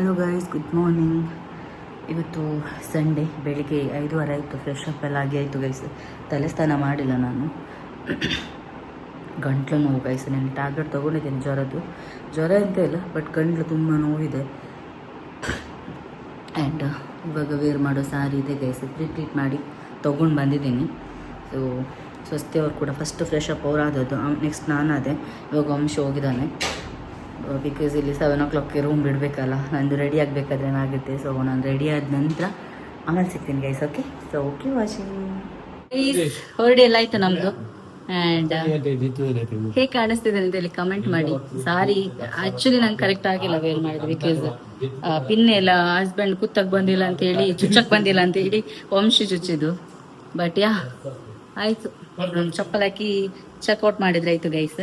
Hello guys good morning ಇವತ್ತು Sunday ಬೆಳಿಗ್ಗೆ ಐದುವರೆ ಆಯಿತು. ಫ್ರೆಶ್ ಅಪ್ ಎಲ್ಲ ಆಗಿ ಆಯಿತು ಗೈಸ್ ತಲೆ ಸ್ನಾನ ಮಾಡಿಲ್ಲ ನಾನು. ಗಂಟ್ಲು ನೋವು ಗೈಸ್ ನಾನು ಟ್ಯಾಬ್ಲೆಟ್ ತೊಗೊಂಡಿದ್ದೀನಿ ಜ್ವರದ್ದು. ಜ್ವರ ಅಂತ ಇಲ್ಲ ಬಟ್ ಗಂಟ್ಲು ತುಂಬ ನೋವಿದೆ. ಆ್ಯಂಡ್ ಇವಾಗ ವೇರ್ ಮಾಡೋ ಸಾರಿ ಇದೆ ಗೈಸ್ ಟ್ರೀಟ್ಮೆಂಟ್ ಮಾಡಿ ತೊಗೊಂಡು ಬಂದಿದ್ದೀನಿ. ಸೊ ಸ್ವಸ್ತಿ ಅವ್ರು ಕೂಡ ಫಸ್ಟ್ ಫ್ರೆಶ್ ಅಪ್ ಅವರಾದದ್ದು. ನೆಕ್ಸ್ಟ್ ಅದೇ. ಇವಾಗ ವಂಶ ಹೋಗಿದ್ದಾನೆ. ಬಿಕಾಸ್ ಇಲ್ಲಿ ಸೆವೆನ್ ಓ ಕ್ಲಾಕ್ಗೆ ರೂಮ್ ಬಿಡಬೇಕಲ್ಲ ನಂದು ರೆಡಿ ಆಗಬೇಕಾದ್ರೆ ಏನಾಗುತ್ತೆ? ಸೊ ನಾನು ರೆಡಿ ಆದ ನಂತರ ಆಮೇಲೆ ಸಿಗ್ತೀನಿ guys okay so okay washing ಹೊರಡಿ ಎಲ್ಲ ಆಯ್ತು ನಮ್ಮದು ಆ್ಯಂಡ್ ಹೇಗೆ ಕಾಣಿಸ್ತಿದೆ ಅಂತ ಹೇಳಿ ಕಮೆಂಟ್ ಮಾಡಿ. ಸಾರಿ ಆಕ್ಚುಲಿ ನಂಗೆ ಕರೆಕ್ಟ್ ಆಗಿಲ್ಲ ವೇರ್ ಮಾಡಿದೆ ಬಿಕಾಸ್ ಪಿನ್ ಎಲ್ಲ ಹಸ್ಬೆಂಡ್ ಕುತ್ತಕ್ ಬಂದಿಲ್ಲ ಅಂತ ಹೇಳಿ ಚುಚ್ಚಕ್ ಬಂದಿಲ್ಲ ಅಂತ ಹೇಳಿ ವಂಶಿ ಚುಚ್ಚಿದ್ದು. ಬಟ್ ಯಾ ಆಯ್ತು. ಚಪ್ಪಲ್ ಹಾಕಿ ಚೆಕ್ಔಟ್ ಮಾಡಿದ್ರೆ ಆಯ್ತು ಗೈಸ್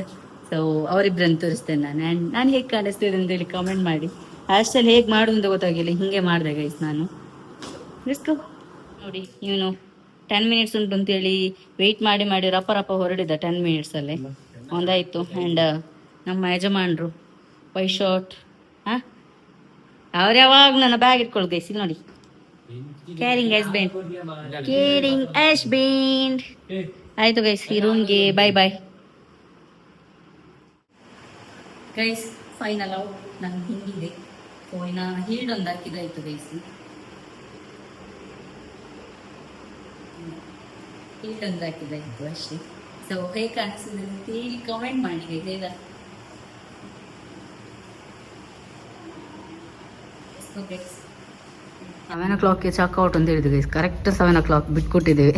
ಸೊ ಅವರಿಬ್ಬರನ್ನು ತೋರಿಸ್ತೇನೆ ನಾನು. ಆ್ಯಂಡ್ ನಾನು ಹೇಗೆ ಕಾಣಿಸ್ತೇನೆ ಅಂತ ಹೇಳಿ ಕಮೆಂಟ್ ಮಾಡಿ. ಅಷ್ಟಲ್ಲಿ ಹೇಗೆ ಮಾಡೋದು ಅಂತ ಗೊತ್ತಾಗಿಲ್ಲ ಹಿಂಗೆ ಮಾಡಿದೆ ಗೈಸ್ ನಾನು. ರಿಸ್ಕು ನೋಡಿ ಇವನು ಟೆನ್ ಮಿನಿಟ್ಸ್ ಉಂಟು ಅಂತೇಳಿ ವೆಯ್ಟ್ ಮಾಡಿ ಮಾಡಿ ರಪ್ಪ ರಪ್ಪ ಹೊರಡಿದ ಟೆನ್ ಮಿನಿಟ್ಸಲ್ಲಿ ಒಂದಾಯಿತು. ಆ್ಯಂಡ್ ನಮ್ಮ ಯಜಮಾನರು ವೈ ಶಾರ್ಟ್ ಹಾಂ? ಅವ್ರು ಯಾವಾಗ ನನ್ನ ಬ್ಯಾಗ್ ಇಟ್ಕೊಳ್ಳಿ ಗೈಸ್ ಇಲ್ಲಿ ನೋಡಿ. ಕ್ಯಾರಿಂಗ್ ಆಸ್ ಬೇಂಡ್ ಕೇರಿಂಗ್ ಎಶ್ ಬೇಂಡ್ ಆಯಿತು ಗೈಸ್ ಈ ರೂಮ್ಗೆ bye bye guys final out ನಂಗೆ ಹಿಂಗಿದೆ. ಸೊ ಇನ್ನು ಹೀಲ್ಡ್ ಒಂದು ಹಾಕಿದಾಯ್ತು ಗೈಸ್ ಹೀಲ್ಡ್ ಒಂದು ಹಾಕಿದಾಯ್ತು ಅಷ್ಟೇ. ಸೊ ಹೇಗೆ ಕಾಣಿಸಿದೆ ಅಂತ ಹೇಳಿ ಕಮೆಂಟ್ ಮಾಡಿ ಗೈಸ್ ಸೆವೆನ್ ಓ ಕ್ಲಾಕ್ಗೆ ಚಾಕೌಟ್ ಅಂತ ಹೇಳಿದ್ವಿ guys correct seven o'clock ಬಿಟ್ಕೊಟ್ಟಿದ್ದೇವೆ.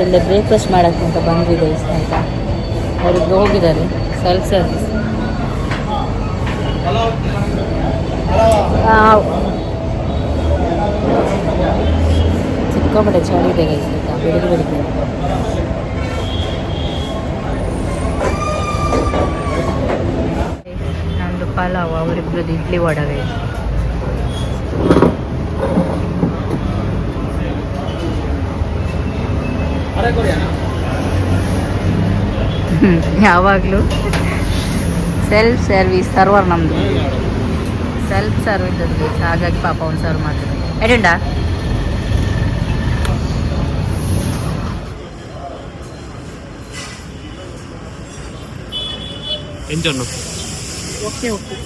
ಅಲ್ಲೇ ಬ್ರೇಕ್ಫಾಸ್ಟ್ ಮಾಡೋಕ್ಕೆ ಅಂತ ಗೈಸ್ ಆಯ್ತಾ ಅವರಿಬ್ರು ಹೋಗಿದ್ದಾರೆ ಸೆಲ್ಫ್ ಸರ್ವಿಸ್ ಸಿಕ್ಕಾಪಟ್ಟೆ ಚಳಿ ಇದೆ ಬೆಳಿಗ್ಗೆ ಬೆಳಿಗ್ಗೆ ನಂದು ಪಲಾವ್ ಅವರಿಬ್ಬರದ್ದು ಇಡ್ಲಿ ವಡ ಯಾವಾಗಲೂ. ಸೆಲ್ಫ್ ಸರ್ವಿಸ್ ಸರ್ವರ್ ನಮ್ಮದು ಸೆಲ್ಫ್ ಸರ್ವಿಸ್ ಅದು ಹಾಗಾಗಿ ಪಾಪ ಒಂದು ಸರ್ವ್ ಮಾಡ್ತಾರೆ ಎಡಂಡಾ ಎಂಜನ್ನು? Okay okay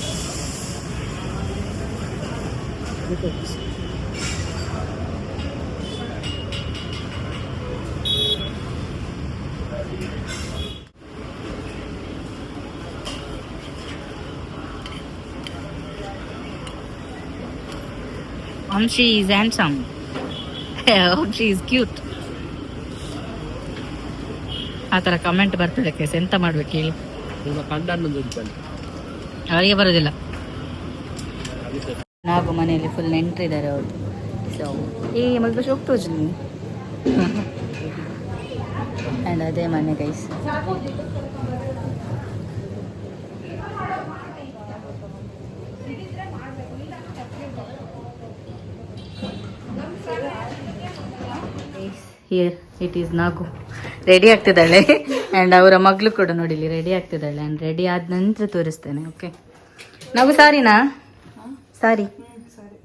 Amshi is handsome. Amshi is cute. ಆ ಥರ ಕಮೆಂಟ್ ಬರ್ತದೆ ಕೇಸ್. ಎಂತ ಮಾಡ್ಬೇಕು ಹೇಳಿ? ಅವರಿಗೆ ಬರೋದಿಲ್ಲ. ನಾವು ಮನೆಯಲ್ಲಿ ಫುಲ್ ನೆಂಟ್ರಿದ್ದಾರೆ ಅವರು. ಸೊ ಈ ಮಗ ಹೋಗ್ತೋಜ್ ನೀವು ಆ್ಯಂಡ್ ಅದೇ ಮನೆ guys here it is Nagu ready ಆಗ್ತಿದ್ದಾಳೆ. And ಅವರ ಮಗಳು ಕೂಡ ನೋಡಿಲಿ ರೆಡಿ ಆಗ್ತಿದ್ದಾಳೆ. ಆ್ಯಂಡ್ ರೆಡಿ ಆದ ನಂತರ ತೋರಿಸ್ತೇನೆ. ಓಕೆ ನಾವು ಸಾರಿನಾ ಸಾರಿ ಸಾರಿ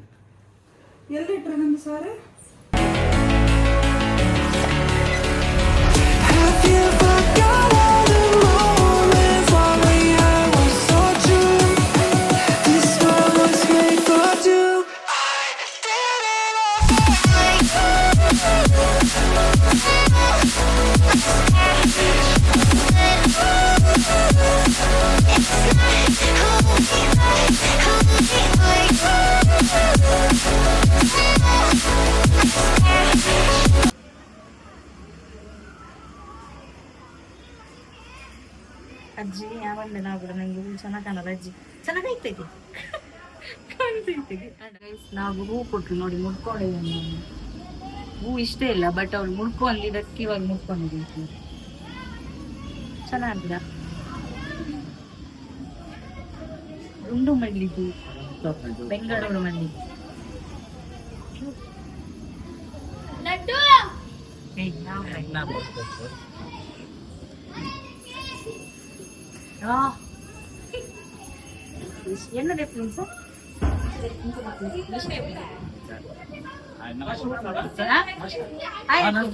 ಯಾವಂದೆ ನಾವು ಕೂಡ ನಂಗೆ ಹೂ ಚೆನ್ನಾಗಿ ಕಾಣಲ್ಲ ಅಜ್ಜಿ. ಚೆನ್ನಾಗೈತೈತಿ ಕಾಣ್ತೈತಿ Guys, ನಾವು ಹೂ ಕೊಟ್ರು ನೋಡಿ ಮುಡ್ಕೊಂಡಿದ್ದೀನಿ ನಾನು. ಹೂ ಇಷ್ಟೇ ಇಲ್ಲ ಬಟ್ ಅವ್ರು ಮುಡ್ಕೊಂಡಿದ್ದಕ್ಕೆ ಇವಾಗ ಮುಡ್ಕೊಂಡಿದ್ದೀನಿ ಚೆನ್ನಾಗಿಲ್ಲ. ಉಂಡು ಮಲ್ಲಿದ್ದು ಬೆಂಗಳೂರು ಮಲ್ಲಿ ಆ. என்ன டிஃபரன்ஸ்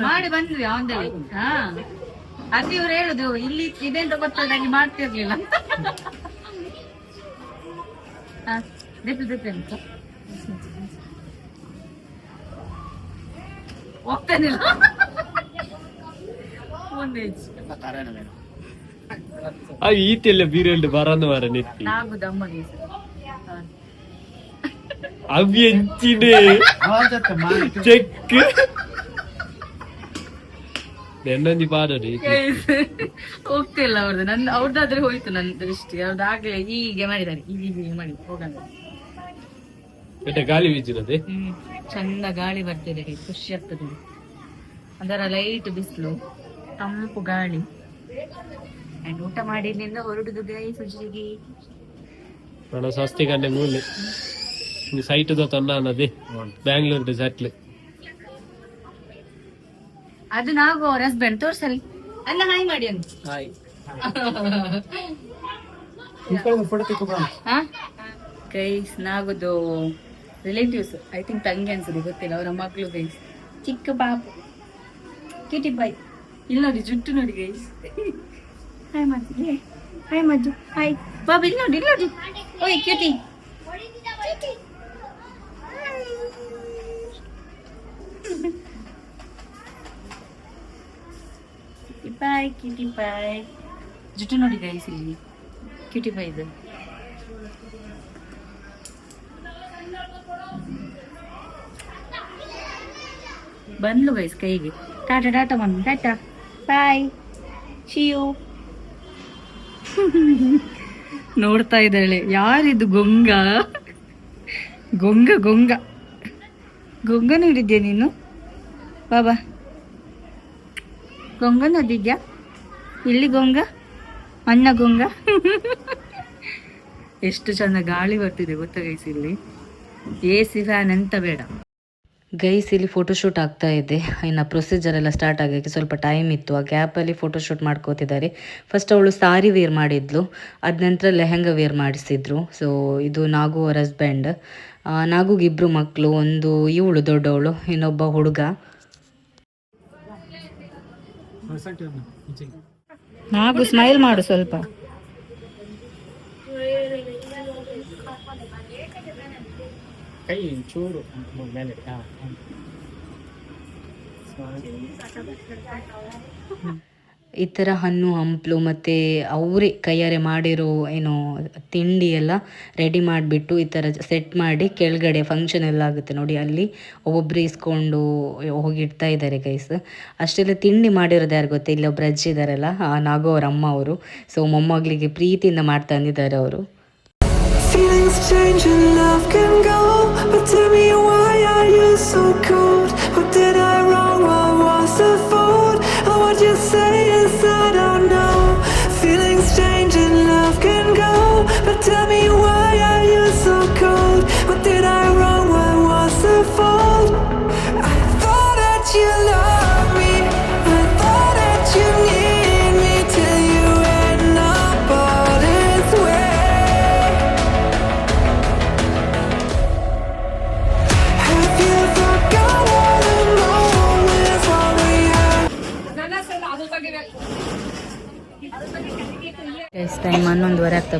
ಮಾಡಿ ಬಂದ್ವಿ ಅವಂದಲ್ಲಿ ಹಾ ಅದು ಇವ್ರು ಹೇಳುದು ಇಲ್ಲಿ ಇದೆ ಅಂತ ಗೊತ್ತಾಗಿ ಮಾಡ್ತಿರ್ಲಿಲ್ಲ ಹಾ ಡಿಫ್ರೆಂಟ್ ಡಿಫ್ರೆಂಟ್ ಹೋಗ್ತಾನಿಲ್ಲ ಒಂದೇ ಆ ಈತೆಲ್ಲ ಬೀರೆಲ್ಡ್ ಬರನ್ನು ಮಾರ ನೆತ್ತಿ. ನಾಗು ದಮ್ಮಗೆ ಅವಿ ಎಂಚಿನೆ ಚೆಕ್. ನೆನ್ನೊಂದಿ ಪಾಡರಿ ಹೋಗ್ತಿಲ್ಲ ಅವ್ರದ್ದು ನನ್ನ ಅವ್ರದ್ದಾದ್ರೆ ಹೋಯ್ತು ನನ್ನ ದೃಷ್ಟಿ. ಅವ್ರದ್ದು ಆಗ್ಲೇ ಹೀಗೆ ಮಾಡಿದ್ದಾರೆ ಹೀಗೆ ಮಾಡಿ ಹೋಗಲ್ಲ. ಬೆಟ್ಟ ಗಾಳಿ ಬೀಜಿನದೆ? ಚಂದ ಗಾಳಿ ಬರ್ತಿದೆ ಖುಷಿ ಆಗ್ತದೆ. ಅದರ ಲೈಟ್ ಬಿಸಿಲು. ತಂಪು ಗಾಳಿ. ಅಂಡ್ ಊಟ ಮಾಡಿ ಇಲ್ಲಿಂದ ಹೊರಡುದು ಗೈ ಸುಜಿಗೆ ನನ್ನ ಸ್ವಸ್ತಿ ಗಂಟೆ ಮೂಲೆ. ಸೈಟ್ ತನ್ನ ಅನ್ನದೆ. ಬ್ಯಾಂಗ್ಳೂರ್ ಸಟ್ಲೆ ಅದು ನಾವು ಅವ್ರ ಹಸ್ಬೆಂಡ್ ತೋರ್ಸಲಿ ಅಲ್ಲ ಹಾಯ್ ಮಾಡಿ ಅಂತ ಗೈಸ್ ನಾಗದು ರಿಲೇಟಿವ್ಸ್ ಐ ಥಿಂಕ್ ತಂಗಿ ಅನ್ಸುದು ಗೊತ್ತಿಲ್ಲ. ಅವರ ಮಗಳು ಗೈಸ್ ಚಿಕ್ಕ ಪಾಪು. ಕಿಟಿ ಬಾಯ್ ಇಲ್ಲ ನೋಡಿ ಜುಟ್ಟು ನೋಡಿ ಗೈಸ್ ಹಾಯ್ ಮಾಡ್ತೀನಿ ಹಾಯ್ ಮಜ್ಜು ಹಾಯ್ ಬಾಬು ಇಲ್ಲಿ ನೋಡಿ ಇಲ್ಲಿ ನೋಡಿ ಓಯ್ ಕ್ಯೂಟಿ ಬಾಯ್ ಕಿಟಿ ಬಾಯ್ ಜುಟ್ಟು ನೋಡಿ ಗೈಸ್ ಇಲ್ಲಿ ಕ್ಯೂಟಿ ಬಾಯ್ ಇದು ಬಂದ್ಲು ಗೈಸ್ ಕೈಗೆ. Tata tata mummy tata bye ಶಿಯು ನೋಡ್ತಾ ಇದ್ದಾಳೆ. ಯಾರಿದು ಗೊಂಗ? ಗೊಂಗ ಗೊಂಗ. ಗೊಂಗನೂ ನೋಡಿದ್ಯಾ ನೀನು? ಬಾಬಾ ಗೊಂಗ ನೋಡಿದ್ಯಾ? ಇಲ್ಲಿ ಗೊಂಗ? ಅಣ್ಣ ಗೊಂಗ? ಎಷ್ಟು ಚಂದ ಗಾಳಿ ಬರ್ತಿದೆ ಗೊತ್ತಾಗೈಸಿ ಇಲ್ಲಿ. ಎ ಸಿ ಫ್ಯಾನ್ ಎಂತ ಬೇಡ. ಗೈಸ್, ಇಲ್ಲಿ ಫೋಟೋಶೂಟ್ ಆಗ್ತಾ ಇದೆ. ಇನ್ನು ಪ್ರೊಸೀಜರ್ ಎಲ್ಲ ಸ್ಟಾರ್ಟ್ ಆಗೋಕ್ಕೆ ಸ್ವಲ್ಪ ಟೈಮ್ ಇತ್ತು. ಆ ಗ್ಯಾಪಲ್ಲಿ ಫೋಟೋಶೂಟ್ ಮಾಡ್ಕೋತಿದ್ದಾರೆ. ಫಸ್ಟ್ ಅವಳು ಸಾರಿ ವೇರ್ ಮಾಡಿದ್ಲು. ಅದ ನಂತರ ಲೆಹೆಂಗ ವೇರ್ ಮಾಡಿಸಿದ್ರು. ಸೊ ಇದು ನಾಗು ಅವರ ಹಸ್ಬೆಂಡ್ ನಾಗುಗೆ ಇಬ್ರು ಮಕ್ಕಳು ಒಂದು ಇವಳು ದೊಡ್ಡವಳು, ಇನ್ನೊಬ್ಬ ಹುಡುಗ. ನಾಗು ಸ್ಮೈಲ್ ಮಾಡು ಸ್ವಲ್ಪ. ಕೈ ಚೂರು ಮೇಲೆ ಈ ಥರ ಹಣ್ಣು, ಹಂಪಲು ಮತ್ತು ಅವರೇ ಕೈಯಾರೆ ಮಾಡಿರೋ ಏನೋ ತಿಂಡಿ ಎಲ್ಲ ರೆಡಿ ಮಾಡಿಬಿಟ್ಟು ಈ ಥರ ಸೆಟ್ ಮಾಡಿ ಕೆಳಗಡೆ ಫಂಕ್ಷನ್ ಎಲ್ಲ ಆಗುತ್ತೆ ನೋಡಿ, ಅಲ್ಲಿ ಒಬ್ಬೊಬ್ರು ಇಸ್ಕೊಂಡು ಹೋಗಿಡ್ತಾ ಇದ್ದಾರೆ ಗೈಸ್ ಅಷ್ಟೆಲ್ಲ ತಿಂಡಿ ಮಾಡಿರೋದು ಯಾರು ಗೊತ್ತಾ? ಇಲ್ಲಿ ಒಬ್ರು ಅಜ್ಜಿ ಇದ್ದಾರಲ್ಲ, ಆ ನಾಗೋ ಅವ್ರ ಅಮ್ಮ ಅವರು. ಸೊ ಮೊಮ್ಮಗಳಿಗೆ ಪ್ರೀತಿಯಿಂದ ಮಾಡ್ತಾ ಅಂದಿದ್ದಾರೆ ಅವರು. Feelings change and love can go But tell me why are you so cold? What did I wrong? What was the fault? Or what you say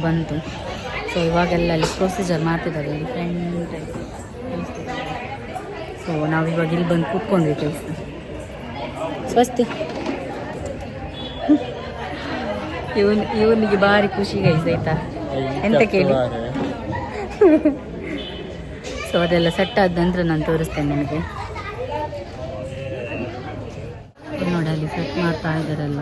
ಬಂತು. ಸೊ ಇವಾಗೆಲ್ಲ ಅಲ್ಲಿ ಪ್ರೊಸೀಜರ್ ಮಾಡ್ತಿದ್ದಾರೆ ಇಲ್ಲಿ. ಫ್ರೆಂಡ್ ಸೊ ನಾವು ಇವಾಗ ಇಲ್ಲಿ ಬಂದು ಕೂತ್ಕೊಂಡ್ವಿ ಕೆಲಸ ಸ್ವಸ್ತಿ. ಇವನ್ ಇವನಿಗೆ ಭಾರಿ ಖುಷಿ ಗೈಸ್ ಆಯ್ತಾ? ಎಂತ ಕೇಳಿ? ಸೊ ಅದೆಲ್ಲ ಸೆಟ್ ಆದ ನಂತರ ನಾನು ತೋರಿಸ್ತೇನೆ ನಿಮಗೆ. ನೋಡಲ್ಲಿ ನೋಡಿ ಅಲ್ಲಿ ಸೆಟ್ ಮಾಡ್ತಾ ಇದ್ದಾರಲ್ಲ.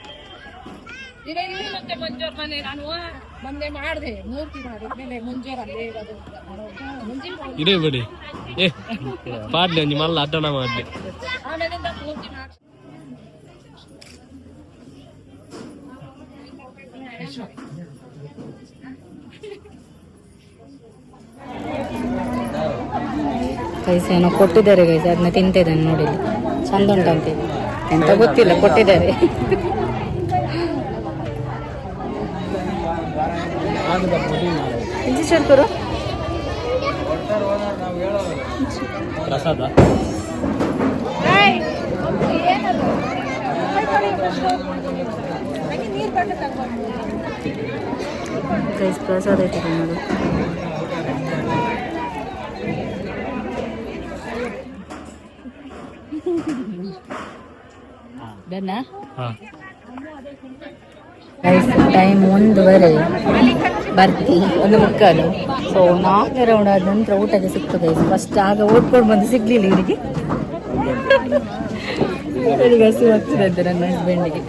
ಈಗ ಇಲ್ಲಿ ಮತ್ತೆ ಮಂಜೂರ್ ಮನೆ. ನಾನು ಮೊನ್ನೆ ಮಾಡಿದೆ. ಮೂರ್ತಿ ಮಾಡಿದ್ಮೇಲೆ ಮಂಜೂರ್ ಅಲ್ಲೇ ಇರೋದು. ಇದೇ ಬಿಡಿ. ಏ ಪಾಡ್ಲಿ ನಿಮ್ಮಲ್ಲ ಅಡ್ಡಣ ಮಾಡ್ಲಿ. ಆಮೇಲಿಂದ ಏನೋ ಕೊಟ್ಟಿದ್ದಾರೆ ಗೈಸ್ ಅದನ್ನ ತಿಂತಿದ್ದಾನೆ ನೋಡಿ. ಚಂದ ಉಂಟಂತೆ. ಎಂತ ಗೊತ್ತಿಲ್ಲ ಕೊಟ್ಟಿದ್ದಾರೆ. ಇಂಚಿ ಶರ್ಕರು ಪ್ರಸಾದ? ಗೈಸ್ ಪ್ರಸಾದ ಐತೆ ನೋಡಿ ಬೆನ್ನ ಹಾ. ಗೈಸ್ ಟೈಮ್ ಒಂದುವರೆ. ಬರ್ತಿ ಒಂದು ಮುಕ್ಕಾಲು. ಸೊ ನಾಲ್ಕು ರೌಂಡ್ ಆದ ನಂತರ ಊಟಕ್ಕೆ ಸಿಗ್ತದೆ. ಫಸ್ಟ್ ಆಗ ಓದ್ಕೊಂಡು ಬಂದು ಸಿಗ್ಲಿಲ್ಲ ಇವರಿಗೆ. ಇವರಿಗೆ ಹಸಿ ಹೋಗ್ತಿದ್ದೆ ನನ್ನ ಹಸ್ಬೆಂಡಿಗೆ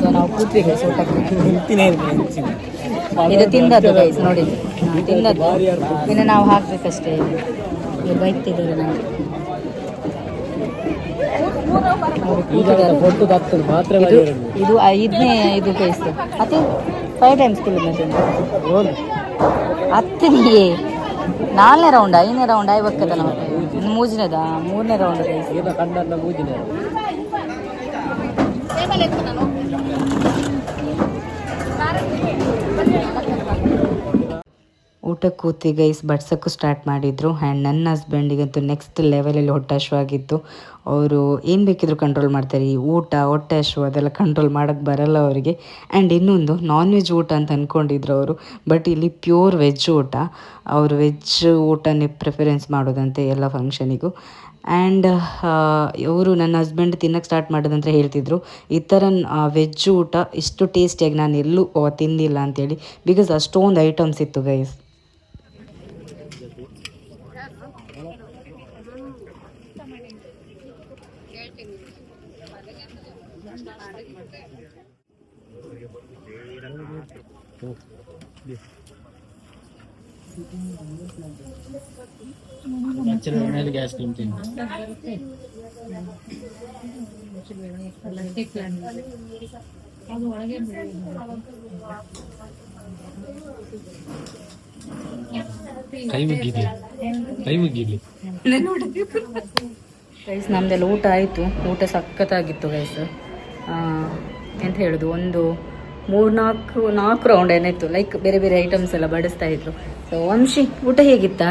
ಸೊ ನಾವು ಕೂತ್ವಿ ಗೈಸ್ ಊಟಕ್ಕೆ. ಇದು ತಿಂದದ್ದು ಗೈಸ್ ನೋಡಿ ತಿಂದದ್ದು. ಇನ್ನು ನಾವು ಹಾಕ್ಬೇಕಷ್ಟೇ. ಇವ್ರು ಬೈತಿದ್ದಾರೆ ನನಗೆ ಅವ್ರು ಕೂತಿದ್ದಾರೆ. ಮಾತ್ರ ಇದು ಇದು ಐದನೇ ಇದು ಗೈಸ್ ಮತ್ತೆ. ಫೈವ್ ಟೈಮ್ಸ್ ಕಿಲೋಮೀಟರ್ ಹತ್ತನೇ ನಾಲ್ನೇ ರೌಂಡ್ ಐದನೇ ರೌಂಡ್ ಐವಕ್ಕದ ಮೂಜನದ? ಮೂಜಿನದ. ಮೂರನೇ ರೌಂಡ್ ಮೂಜಿನ ಊಟಕ್ಕೆ ಕೂತಿ ಗೈಸ್ ಬಡ್ಸೋಕ್ಕೂ ಸ್ಟಾರ್ಟ್ ಮಾಡಿದರು. ಆ್ಯಂಡ್ ನನ್ನ ಹಸ್ಬೆಂಡಿಗಂತೂ ನೆಕ್ಸ್ಟ್ ಲೆವೆಲಲ್ಲಿ ಹೊಟ್ಟೆ ಹಶ್ವಾಗಿತ್ತು ಅವರು ಏನು ಬೇಕಿದ್ರು ಕಂಟ್ರೋಲ್ ಮಾಡ್ತಾರೆ. ಈ ಊಟ, ಹೊಟ್ಟೆ ಹಶು ಅದೆಲ್ಲ ಕಂಟ್ರೋಲ್ ಮಾಡೋಕ್ಕೆ ಬರಲ್ಲ ಅವರಿಗೆ. ಆ್ಯಂಡ್ ಇನ್ನೊಂದು ನಾನ್ ವೆಜ್ ಊಟ ಅಂತ ಅಂದ್ಕೊಂಡಿದ್ರು ಅವರು. ಬಟ್ ಇಲ್ಲಿ ಪ್ಯೂರ್ ವೆಜ್ ಊಟ. ಅವರು ವೆಜ್ ಊಟನೇ ಪ್ರಿಫರೆನ್ಸ್ ಮಾಡೋದಂತೆ ಎಲ್ಲ ಫಂಕ್ಷನಿಗೂ ಆ್ಯಂಡ್ ಇವರು ನನ್ನ ಹಸ್ಬೆಂಡ್ ತಿನ್ನಕ್ಕೆ ಸ್ಟಾರ್ಟ್ ಮಾಡೋದಂತ ಹೇಳ್ತಿದ್ರು. ಈ ಥರ ವೆಜ್ ಊಟ ಇಷ್ಟು ಟೇಸ್ಟಿಯಾಗಿ ನಾನು ಎಲ್ಲೂ ತಿಂದಿಲ್ಲ ಅಂತೇಳಿ. ಬಿಕಾಸ್ ಅಷ್ಟೊಂದು ಐಟಮ್ಸ್ ಇತ್ತು ಗೈಸ್ ಕೈ ಗೈಸ್ ನಮ್ದೆಲ್ಲ ಊಟ ಆಯಿತು. ಊಟ ಸಖತ್ತಾಗಿತ್ತು ಗೈಸ್ ಎಂತ ಹೇಳುದು? ಒಂದು ಮೂರ್ನಾಲ್ಕು ನಾಲ್ಕು ರೌಂಡ್ ಏನಾಯ್ತು ಲೈಕ್ ಬೇರೆ ಬೇರೆ ಐಟಮ್ಸ್ ಎಲ್ಲ ಬಡಿಸ್ತಾ ಇದ್ರು. ಸೊ ವಂಶಿ ಊಟ ಹೇಗಿತ್ತಾ?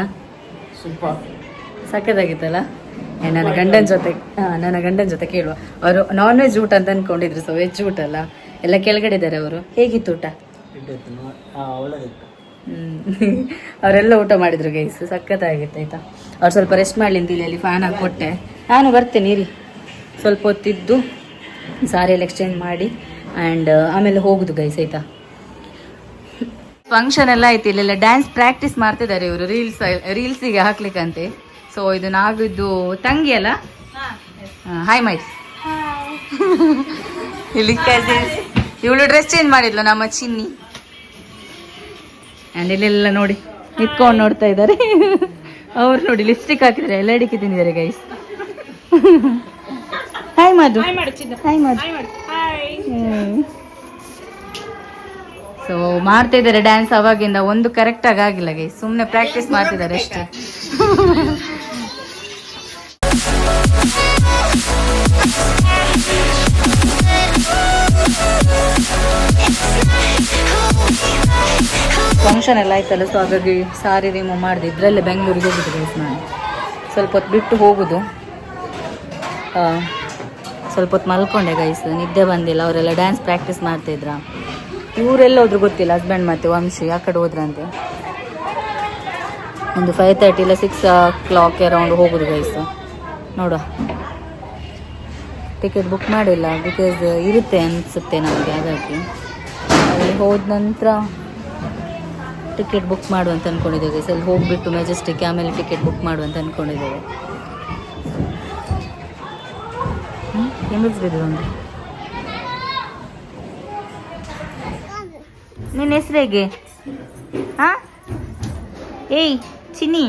ಸಖತ್ತಾಗಿತ್ತಲ್ಲ? ನನ್ನ ಗಂಡನ ಜೊತೆ ನನ್ನ ಗಂಡನ ಜೊತೆ ಕೇಳುವ. ಅವರು ನಾನ್ ವೆಜ್ ಊಟ ಅಂತ ಅನ್ಕೊಂಡಿದ್ರು ಸೊ ವೆಜ್ ಊಟ ಅಲ್ಲ. ಎಲ್ಲ ಕೆಳಗಡೆ ಇದ್ದಾರೆ ಅವರು. ಹೇಗಿತ್ತು ಊಟ? ಹ್ಮ್. ಅವರೆಲ್ಲ ಊಟ ಮಾಡಿದ್ರು ಗೈಸ್ ಸಖತ್ತಾಗಿತ್ತು ಆಯ್ತಾ? ಅವ್ರು ಸ್ವಲ್ಪ ರೆಸ್ಟ್ ಮಾಡಲಿ ಅಂತ ಇಲ್ಲಿ ಫ್ಯಾನ್ ಹಾಕಿ ಕೊಟ್ಟೆ. ನಾನು ಬರ್ತೇನೆ ಇರಿ. ಸ್ವಲ್ಪ ಹೊತ್ತಿದ್ದು ಸಾರಿ ಎಲ್ಲ ಎಕ್ಸ್ಚೇಂಜ್ ಮಾಡಿ. ಆ್ಯಂಡ್ ಆಮೇಲೆ ಹೋಗುದು ಗೈಸ್ ಆಯ್ತಾ? ಫಂಕ್ಷನ್ ಎಲ್ಲ ಆಯ್ತು ಇಲ್ಲೆಲ್ಲ ಡ್ಯಾನ್ಸ್ ಪ್ರಾಕ್ಟೀಸ್ ಮಾಡ್ತಿದ್ದಾರೆ ಇವರು ರೀಲ್ಸ್ ರೀಲ್ಸಿಗೆ ಹಾಕ್ಲಿಕ್ಕಂತೆ. ಸೊ ಇದು ನಾವಿದ್ದು ತಂಗಿ ಅಲ್ಲ? ಹಾಯ್ ಮೈ ಇಲ್ಲಿ ಇವಳು ಡ್ರೆಸ್ ಚೇಂಜ್ ಮಾಡಿದ್ಲು ನಮ್ಮ ಚಿನ್ನಿ. ಆ್ಯಂಡ್ ಇಲ್ಲೆಲ್ಲ ನೋಡಿ ನಿತ್ಕೊಂಡು ನೋಡ್ತಾ ಇದ್ದಾರೆ. ಅವ್ರು ನೋಡಿ ಲಿಪ್ಸ್ಟಿಕ್ ಹಾಕಿದ್ದಾರೆ ಎಲ್ಲ ಅಡಿಕೆ ತಿಂದಿದ್ದಾರೆ ಗೈಸ್ ಹಾಯ್ ಮಾಡು ಹಾಯ್ ಮಾಡು ಸೊ ಮಾಡ್ತಾ ಇದ್ದಾರೆ ಡ್ಯಾನ್ಸ್ ಅವಾಗಿಂದ. ಒಂದು ಕರೆಕ್ಟ್ ಆಗಿ ಆಗಿಲ್ಲ ಗೈ ಸುಮ್ಮನೆ ಪ್ರಾಕ್ಟೀಸ್ ಮಾಡ್ತಿದ್ದಾರೆ ಅಷ್ಟೇ. ಫಂಕ್ಷನ್ ಎಲ್ಲ ಆಯ್ತಲ್ಲ ಸೊ ಹಾಗಾಗಿ ಸಾರಿ ರಿಮೂವ್ ಮಾಡಿದೆ. ಇದರಲ್ಲೇ ಬೆಂಗಳೂರಿಗೆ ಹೋಗಿದ್ದೆ ಗೈಸ್ ನಾನು. ಸ್ವಲ್ಪ ಹೊತ್ತು ಬಿಟ್ಟು ಹೋಗೋದು. ಸ್ವಲ್ಪ ಹೊತ್ತು ಮಲ್ಕೊಂಡೆ ಗೈಸ್ ನಿದ್ದೆ ಬಂದಿಲ್ಲ, ಅವರೆಲ್ಲ ಡ್ಯಾನ್ಸ್ ಪ್ರಾಕ್ಟೀಸ್ ಮಾಡ್ತಿದ್ರ ಇವರೆಲ್ಲ ಹೋದ್ರು ಗೊತ್ತಿಲ್ಲ ಹಸ್ಬೆಂಡ್ ಮತ್ತೆ ವಂಶಿ, ಆ ಕಡೆ ಹೋದ್ರಂತೆ. ಒಂದು ಫೈವ್ ತರ್ಟಿ ಇಲ್ಲ ಸಿಕ್ಸ್ ಕ್ಲಾಕ್ ಅರೌಂಡ್ ಹೋಗೋದು ಗೈಸ್ ನೋಡುವ. ಟಿಕೆಟ್ ಬುಕ್ ಮಾಡಿಲ್ಲ ಬಿಕಾಸ್ ಇರುತ್ತೆ ಅನಿಸುತ್ತೆ ನಮಗೆ, ಹಾಗಾಗಿ. ಅಲ್ಲಿ ಹೋದ ನಂತರ ಟಿಕೆಟ್ ಬುಕ್ ಮಾಡುವಂತ ಅಂದ್ಕೊಂಡಿದ್ದೇವೆ ಗೈಸ್ ಅಲ್ಲಿ ಹೋಗಿಬಿಟ್ಟು ಮೆಜೆಸ್ಟಿಕ್ ಆಮೇಲೆ ಟಿಕೆಟ್ ಬುಕ್ ಮಾಡುವಂತ ಅಂದ್ಕೊಂಡಿದ್ದೇವೆ ನಿನ್ನ ಹೆಸರು ಹೇಗೆ? ಹಾ? ಏಯ್, ಚಿನ್ನಿ.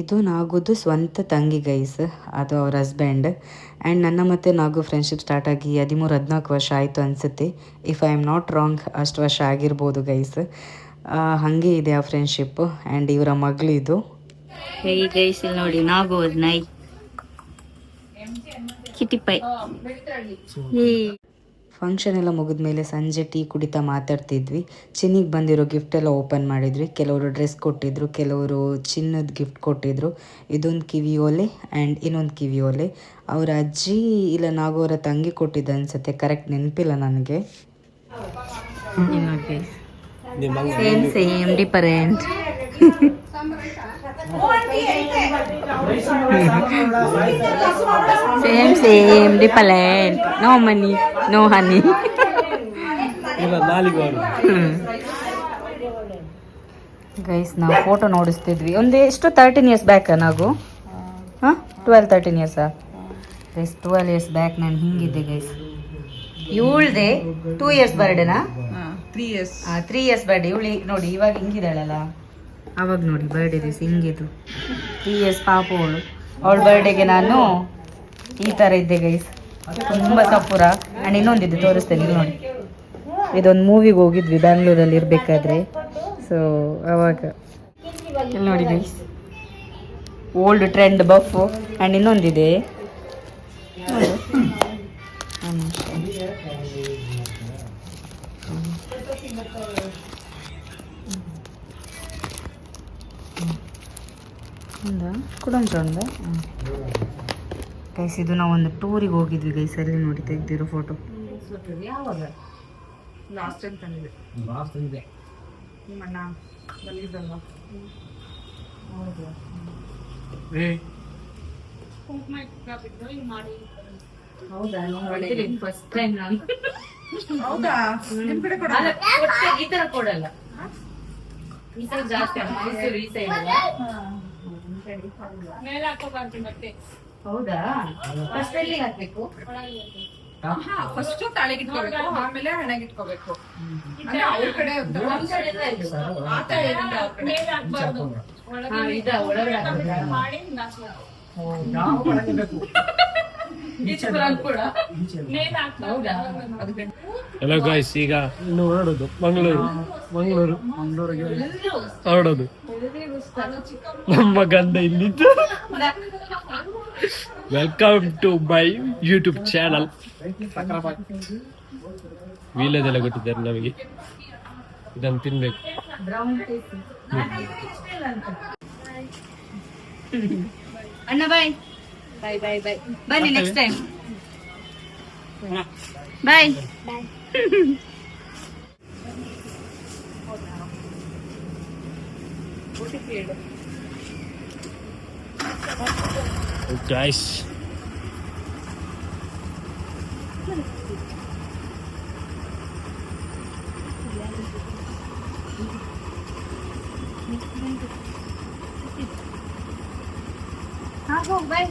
ಇದು ನಾಗುದು ಸ್ವಂತ ತಂಗಿ ಗೈಸ್ ಅದು ಅವ್ರ ಹಸ್ಬೆಂಡ್ ಆ್ಯಂಡ್ ನನ್ನ ಮತ್ತು ನಾಗು ಫ್ರೆಂಡ್ಶಿಪ್ ಸ್ಟಾರ್ಟ್ ಆಗಿ ಹದಿಮೂರು, ಹದಿನಾಲ್ಕು ವರ್ಷ ಆಯಿತು ಅನಿಸುತ್ತೆ. If I am not wrong ಅಷ್ಟು ವರ್ಷ ಆಗಿರ್ಬೋದು ಗೈಸ್ ಹಾಗೆ ಇದೆ ಆ ಫ್ರೆಂಡ್ಶಿಪ್ ಆ್ಯಂಡ್ ಇವರ ಮಗಳು ಹೇಗೆ ಗೈಸ್ ಇಲ್ಲಿ ನೋಡಿ ನಾಗು ನೈ ಕಿಟಿ ಪೈ ಫಂಕ್ಷನ್ ಎಲ್ಲ ಮುಗಿದ ಮೇಲೆ ಸಂಜೆ ಟೀ ಕುಡಿತಾ ಮಾತಾಡ್ತಿದ್ವಿ. ಚಿನ್ನಿಗೆ ಬಂದಿರೋ ಗಿಫ್ಟ್ ಎಲ್ಲ ಓಪನ್ ಮಾಡಿದ್ವಿ. ಕೆಲವರು ಡ್ರೆಸ್ ಕೊಟ್ಟಿದ್ರು ಕೆಲವರು ಚಿನ್ನದ ಗಿಫ್ಟ್ ಕೊಟ್ಟಿದ್ರು. ಇದೊಂದು ಕಿವಿ ಓಲೆ ಆ್ಯಂಡ್ ಇನ್ನೊಂದು ಕಿವಿ ಓಲೆ. ಅವರ ಅಜ್ಜಿ ಇಲ್ಲ ನಾಗೋರ ತಂಗಿ ಕೊಟ್ಟಿದ್ದ ಅನ್ಸುತ್ತೆ. ಕರೆಕ್ಟ್ ನೆನಪಿಲ್ಲ ನನಗೆ. Same same different same same different no money no honey guys ನಾವು ಫೋಟೋ ನೋಡಿಸ್ತಿದ್ವಿ. ಒಂದು ಎಷ್ಟು? ತರ್ಟೀನ್ ಇಯರ್ಸ್ ಬ್ಯಾಕ್ ನಾವು ಹಾಂ? ಟ್ವೆಲ್ ತರ್ಟೀನ್ ಇಯರ್ಸಾ ಗೈಸ್ ಟ್ವೆಲ್ ಇಯರ್ಸ್ ಬ್ಯಾಕ್ ನಾನು ಹಿಂಗಿದ್ದೆ ಗೈಸ್ ಇವಳ್ದೆ two years ಬರ್ಡೇನಾ three years three years birthday ಇವಳಿ ನೋಡಿ ಇವಾಗ ಹಿಂಗಿದ್ದಾಳಲ್ಲ. ಅವಾಗ ನೋಡಿ ಬರ್ಡೇ ದಿವಸ ಹಿಂಗಿದ್ದು ತ್ರೀ ಎಸ್ ಪಾಪು ಅವಳು. ಅವಳ ಬರ್ಡೇಗೆ ನಾನು ಈ ಥರ ಇದ್ದೆ ಗೈಸ್ ತುಂಬ ಸಪುರ ಆ್ಯಂಡ್ ಇನ್ನೊಂದಿದ್ದು ತೋರಿಸ್ತೇನೆ ನೋಡಿ. ಇದೊಂದು ಮೂವಿಗೆ ಹೋಗಿದ್ವಿ ಬ್ಯಾಂಗ್ಳೂರಲ್ಲಿ ಇರಬೇಕಾದ್ರೆ. ಸೊ ಅವಾಗ. ನೋಡಿ ಗೈಸ್ ಓಲ್ಡ್ ಟ್ರೆಂಡ್ ಬಫು ಆ್ಯಂಡ್ ಇನ್ನೊಂದಿದೆ ನೋಡು. ಒಂದಾ. ಕೊಡೊಂಚ ಒಂದ. ಗೈಸ್ ಇದು ನಾವು ಒಂದು ಟೂರಿಗೆ ಹೋಗಿದ್ವಿ ಗೈಸ್ ಅಲ್ಲಿ ನೋಡಿ ತೆಗ್ದಿರೋ ಫೋಟೋ ಫಸ್ಟ್ ಟೈಮ್ ನಾನು. ಅಲ್ಲ, ಕೊಟ್ಟೆ, ಈ ತರ ಕೊಡಲ್ಲ. ಈ ಸೈಡ್ ಜಾಸ್ತಿ ಮೈಸೂರು ಈ ಸೈಡ್ ಮೇಲೆ ಹಾಕೋಬಾರ್ದು ಮತ್ತೆ ಹೌದಾ? ಫಸ್ಟ್ ಎಲ್ಲಿ ಹಾಕ್ಬೇಕು? ಫಸ್ಟ್ ತಾಳಿಗೆ ಇಟ್ಕೋಬೇಕು ಆಮೇಲೆ ಹಣೆಗೆ ಇಟ್ಕೋಬೇಕು ಅಂದ್ರೆ ಅವ್ರ ಕಡೆ ಆ. ಮೇಲೆ ಹಾಕ್ಬಾರ್ದು ಹಾ? ಮಾಡಿ. ಹಲೋ ಗಾಯ್ಸ್ ಈಗ ಇನ್ನು ಹೊರಡೋದು ಮಂಗಳೂರು. ಮಂಗಳೂರು. ಹೊರಡೋದು ನಮ್ಮ ಗಂಡ ಇಲ್ಲಿದ್ದು. Welcome to my YouTube channel ವೀಲದೆಲ್ಲ ಕೊಟ್ಟಿದ್ದಾರೆ ನಮಗೆ. ಇದನ್ನು ತಿನ್ಬೇಕು. ಅಣ್ಣ ಬಾಯ್ ಬಾಯ್ ಬಾಯ್ ಬಾಯ್ ಬನ್ನಿ ನೆಕ್ಸ್ಟ್ ಟೈಮ್ ಬಾಯ್ ಗಾಯ್ಸ್ ಹಾ ಹೋಗ್ ಬಾಯ್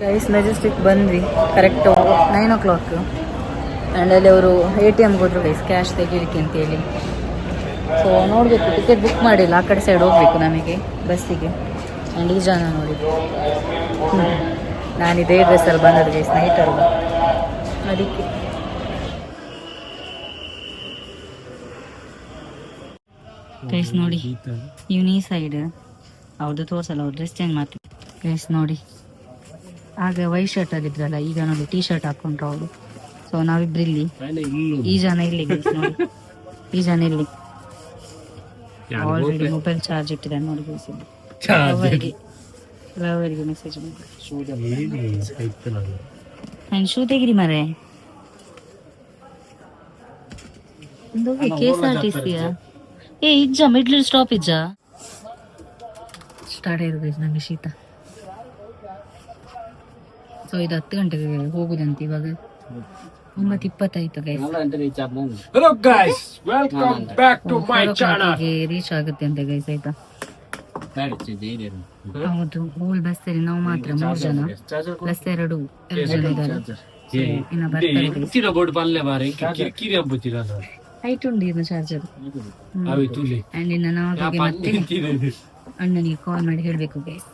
ಗೈಸ್ ಮೆಜೆಸ್ಟಿಕ್ ಬಂದ್ವಿ correct nine o'clock and ಅಲ್ಲಿ ಅವರು ಎ ಟಿ ಎಮ್ಗೆ ಹೋದ್ರು ಗೈಸ್ ಕ್ಯಾಶ್ ತೆಗೀಲಿಕ್ಕೆ ಅಂತೇಳಿ ಸೊ ನೋಡಬೇಕು ಟಿಕೆಟ್ ಬುಕ್ ಮಾಡಿಲ್ಲ, ಆ ಕಡೆ ಸೈಡ್ ಹೋಗಬೇಕು ನಮಗೆ, ಬಸ್ಸಿಗೆ. ಆ್ಯಂಡ್ ಈ ಜನ ನೋಡಿ. ನಾನು ಇದೇ ಡ್ರೆಸ್ಸಲ್ಲಿ ಬಂದದ್ದು ಗೈಸ್ ನೈಟಲ್ಲಿ ಅದಕ್ಕೆ. ಗೈಸ್ ನೋಡಿ. ಇವನು ಸೈಡ್ ಅವ್ರದ್ದು ತೋರ್ಸಲ್ಲ ಅವ್ರು ಡ್ರೆಸ್ ಚೇಂಜ್ ಮಾಡ್ತೀವಿ ಗೈಸ್ ನೋಡಿ. ಆಗ ವೈಟ್ ಶರ್ಟ್ ಆಗಿದ್ರಲ್ಲ ಈಗ ನೋಡಿ ಟೀ ಶರ್ಟ್ ಹಾಕೊಂಡ್ರು ಅವರು. ಸೊ ನಾವಿಬ್ರು ಇಲ್ಲಿ. ಈ ಜನ ಇಲ್ಲಿ ನೋಡಿ. ಈ ಜನ ಇಲ್ಲಿ. ಆಲ್ರೆಡಿ ಮೊಬೈಲ್ ಚಾರ್ಜ್ ಇಟ್ಟಿದೆ ನೋಡಿ ಇಲ್ಲಿ. ಮೆಸೇಜ್ ಮಾಡಿ. ನಾನು ಶೂ ತೆಗಿರಿ ಮರೆ K S R T A ಇಜ್ಜ ಮಿಡ್ಲ್ ಸ್ಟಾಪ್ ಇಜ್ಜ. ಸ್ಟಾರ್ಟ್ ಆಯ್ತು ನಮಗೆ ನಂಗೆ ಶೀತ. ಸೊ ಇದು ಹತ್ತು ಗಂಟೆಗೆ ಹೋಗುದಂತೆ ಇವಾಗ. ಒಂಬತ್ತು ಇಪ್ಪತ್ತಾಯ್ತು guys hello guys welcome back to my channel reach ಆಗುತ್ತೆ ಅಂತ ಗೈಸ್ ಆಯ್ತಾ? ಹೌದು ಹೋಲ್ ಬಸ್ ಅಲ್ಲಿ ನಾವು ಮಾತ್ರ ಮೂರು ಜನ. ಪ್ಲಸ್ ಎರಡು ಎರಡು ಜನ ಇದ್ದಾರೆ ಇನ್ನ ಬರ್ತಾರೆ. ಬೋರ್ಡ್ ಪಲ್ಲೆ ಅಂಬುತ್ತಿರ ಹೈಟ್ ಉಂಟು ಇನ್ನು ಚಾರ್ಜರ್ ಅಂಡ್ ಇನ್ನು ನಾವು ಮತ್ತೆ ಅಣ್ಣನಿಗೆ ಕಾಲ್ ಮಾಡಿ ಹೇಳಬೇಕು guys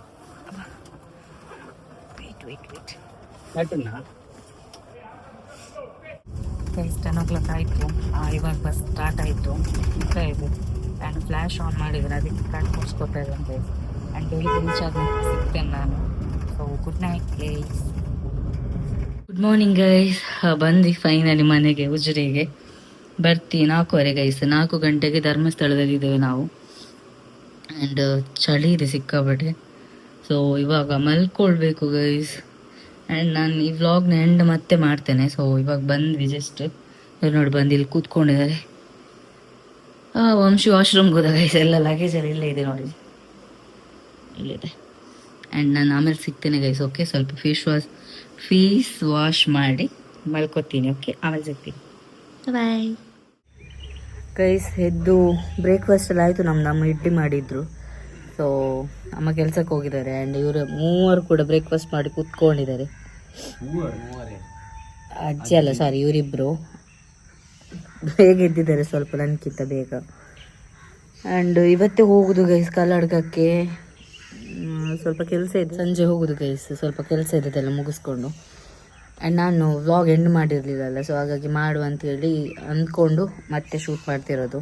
wait wait wait guys ten o'clock ಆಯಿತು. ಇವಾಗ ಬಸ್ ಸ್ಟಾರ್ಟ್ ಆಯಿತು. ಇದೆ. ಆ್ಯಂಡ್ ಫ್ಲ್ಯಾಶ್ ಆನ್ ಮಾಡಿದ್ರೆ. ಅದಕ್ಕೆ ಕಣ್ಣು ಮುಚ್ಕೋತಾ ಇದ್ದಾನೆ ಗೈಸ್ ಆ್ಯಂಡ್ ಬೆಳಿಗ್ಗೆ ರೀಚ್ ಆದ್ಮೇಲೆ ಸಿಗ್ತೇನೆ ನಾನು so good night guys good morning guys ಬಂದು ಫೈನಲಿ ಮನೆಗೆ, ಉಜಿರೆಗೆ. ಬರ್ತಿ ನಾಲ್ಕೂವರೆ ಗೈಸ್ ನಾಲ್ಕು ಗಂಟೆಗೆ ಧರ್ಮಸ್ಥಳದಲ್ಲಿ ಇದ್ದೇವೆ ನಾವು. ಆ್ಯಂಡ್ ಚಳಿ ಇದೆ ಸಿಕ್ಕಾಪಟ್ಟೆ. ಸೊ ಇವಾಗ ಮಲ್ಕೊಳ್ಬೇಕು ಗೈಸ್ ಆ್ಯಂಡ್ ನಾನು ಈ ವ್ಲಾಗ್ನ ಎಂಡ್ ಮತ್ತೆ ಮಾಡ್ತೇನೆ. ಸೊ ಇವಾಗ ಬಂದ್ವಿ ಜಸ್ಟ್ ನೋಡಿ ಬಂದು ಇಲ್ಲಿ ಕೂತ್ಕೊಂಡಿದ್ದಾರೆ. ವಂಶಿ ವಾಶ್ರೂಮ್ಗೆ ಹೋದ ಗೈಸ್ ಎಲ್ಲ ಲಗೇಜ್ ಎಲ್ಲ ಇಲ್ಲೇ ಇದೆ ನೋಡಿ. ಇಲ್ಲಿದೆ. ಆ್ಯಂಡ್ ನಾನು ಆಮೇಲೆ ಸಿಗ್ತೇನೆ ಗೈಸ್ ಓಕೆ ಸ್ವಲ್ಪ ಫೇಸ್ ವಾಶ್ ಫೇಸ್ ವಾಶ್ ಮಾಡಿ ಮಲ್ಕೋತೀನಿ ಓಕೆ ಆಮೇಲೆ ಸಿಗ್ತೀನಿ. ಬಾಯ್ ಗೈಸ್ ಎದ್ದು ಬ್ರೇಕ್ಫಾಸ್ಟ್ ಎಲ್ಲ ಆಯಿತು ನಮ್ಮ ನಮ್ಮ ಇಡ್ಲಿ ಮಾಡಿದ್ರು. ಸೊ ಅಮ್ಮ ಕೆಲ್ಸಕ್ಕೆ ಹೋಗಿದ್ದಾರೆ ಆ್ಯಂಡ್ ಇವರು ಮೂವರು ಕೂಡ ಬ್ರೇಕ್ಫಾಸ್ಟ್ ಮಾಡಿ ಕೂತ್ಕೊಂಡಿದ್ದಾರೆ. ಅಜ್ಜಿ ಅಲ್ಲ ಸಾರಿ ಇವರಿಬ್ಬರು ಬೇಗ ಎದ್ದಿದ್ದಾರೆ ಸ್ವಲ್ಪ ನನಗಿಂತ ಬೇಗ. ಆ್ಯಂಡ್ ಇವತ್ತೇ ಹೋಗುದು ಗೈಸ್ ಕಲ್ಲಡ್ಕಕ್ಕೆ ಸ್ವಲ್ಪ ಕೆಲಸ ಇದೆ. ಸಂಜೆ ಹೋಗುದು ಗೈಸ್ ಸ್ವಲ್ಪ ಕೆಲಸ ಇದೆ ಅದೆಲ್ಲ ಮುಗಿಸ್ಕೊಂಡು. ಆ್ಯಂಡ್ ನಾನು ವ್ಲಾಗ್ ಎಂಡ್ ಮಾಡಿರಲಿಲ್ಲಲ್ಲ ಸೊ ಹಾಗಾಗಿ ಮಾಡುವ ಅಂತೇಳಿ ಅಂದ್ಕೊಂಡು ಮತ್ತೆ ಶೂಟ್ ಮಾಡ್ತಿರೋದು.